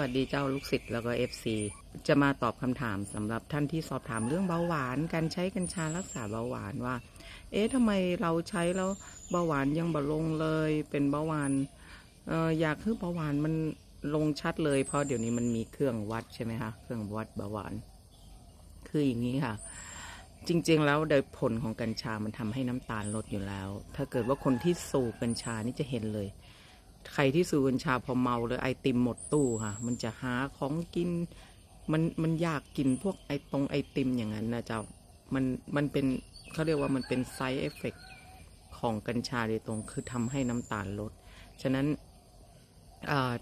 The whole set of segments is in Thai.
วัสดีเจ้าลูกศิษย์แล้วก็ FC จะมาตอบคำถามสำหรับท่านที่สอบถามเรื่องเบาหวาน การใช้กัญชารักษาเบาหวานว่า เอ๊ะทำไมเราใช้แล้วเบาหวานยังบ่ลงเลย เป็นเบาหวานเอออยากให้เบาหวานมันลงชัดเลย เพราะเดี๋ยวนี้มันมีเครื่องวัดใช่ไหมคะเครื่องวัดเบาหวาน คืออย่างนี้ค่ะ จริง ๆ แล้วโดยผลของกัญชามันทำให้น้ำตาลลดอยู่แล้ว ถ้าเกิดว่าคนที่สูบกัญชานี่จะเห็นเลย ใครที่สูบกัญชาพอเมาเลยไอติมหมดตู้ค่ะ มันจะหาของกิน มันมันอยากกินพวกไอตรงไอติมอย่างนั้นนะเจ้า มันมันเป็นเขาเรียกว่ามันเป็นไซ d ์เอฟเฟกของกัญชาโดยตรงคือทำให้น้ำตาลลด ฉะนั้น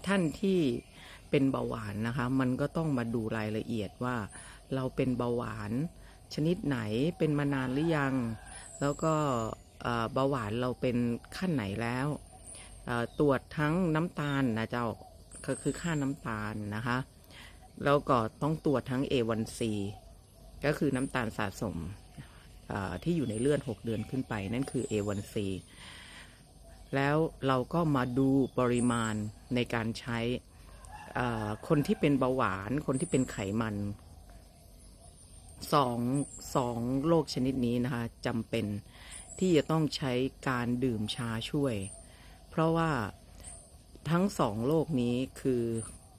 ท่านที่เป็นเบาหวานนะคะ มันก็ต้องมาดูรายละเอียดว่า เราเป็นเบาหวานชนิดไหนเป็นมานานหรือยัง แล้วก็เบาหวานเราเป็นขั้นไหนแล้ว ตรวจทั้งน้ำตาลนะเจ้าก็คือค่าน้ำตาลนะคะ แล้วก็ต้องตรวจทั้ง A1C ก็คือน้ำตาลสะสมที่อยู่ในเลือด 6 เดือนขึ้นไป นั่นคือ A1C แล้วเราก็มาดูปริมาณในการใช้คนที่เป็นเบาหวาน คนที่เป็นไขมันสองสองโรคชนิดนี้นะคะจำเป็นที่จะต้องใช้การดื่มชาช่วย เพราะว่าทั้งสองโรคนี้คือ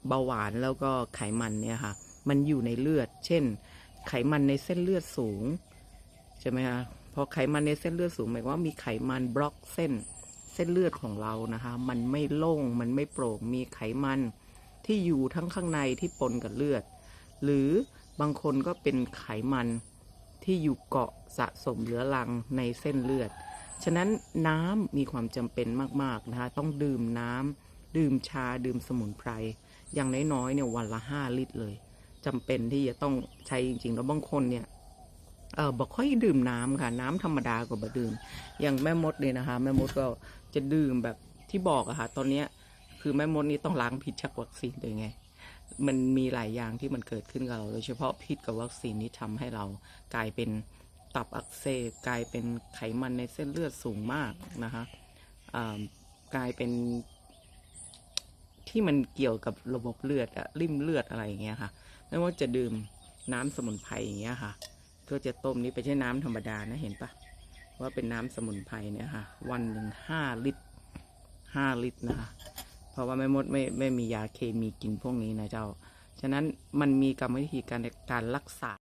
เบาหวานแล้วก็ไขมันเนี่ยค่ะ มันอยู่ในเลือด เช่น ไขมันในเส้นเลือดสูงใช่ไหมคะพอไขมันในเส้นเลือดสูงหมายว่ามีไขมันบล็อกเส้นเส้นเลือดของเรานะคะ มันไม่โล่งมันไม่โปร่งมีไขมันที่อยู่ทั้งข้างในที่ปนกับเลือด หรือบางคนก็เป็นไขมันที่อยู่เกาะสะสมเหลือรังในเส้นเลือด ฉะนั้นน้ำมีความจำเป็นมากๆนะคะต้องดื่มน้ำดื่มชาดื่มสมุนไพรอย่างน้อยๆเนี่ยวันละห้าลิตรเลยจำเป็นที่จะต้องใช้จริงๆแล้วบางคนเนี่ยเออบอกค่อยดื่มน้ำค่ะ น้ำธรรมดาก็บ่ดื่ม อย่างแม่มดเนี่ยนะคะ แม่มดก็จะดื่มแบบที่บอกอะค่ะ ตอนเนี้ยคือแม่มดนี่ต้องล้างพิษจากวัคซีนเลยไง มันมีหลายอย่างที่มันเกิดขึ้นกับเรา โดยเฉพาะพิษกับวัคซีนนี้ทำให้เรากลายเป็น ตับอักเสบกลายเป็นไขมันในเส้นเลือดสูงมากนะคะกลายเป็นที่มันเกี่ยวกับระบบเลือดอะริ่มเลือดอะไรอย่างเงี้ยค่ะ ไม่ว่าจะดื่มน้ำสมุนไพรอย่างเงี้ยค่ะก็จะต้มนี้ไปใช้น้ำธรรมดานะเห็นปะว่าเป็นน้ำสมุนไพรเนี่ยค่ะ วันหนึ่งห้าลิตรห้าลิตรนะคะ เพราะว่าแม่มดไม่ไม่มียาเคมีกินพวกนี้นะเจ้า ฉะนั้นมันมีกรรมวิธีการในการรักษา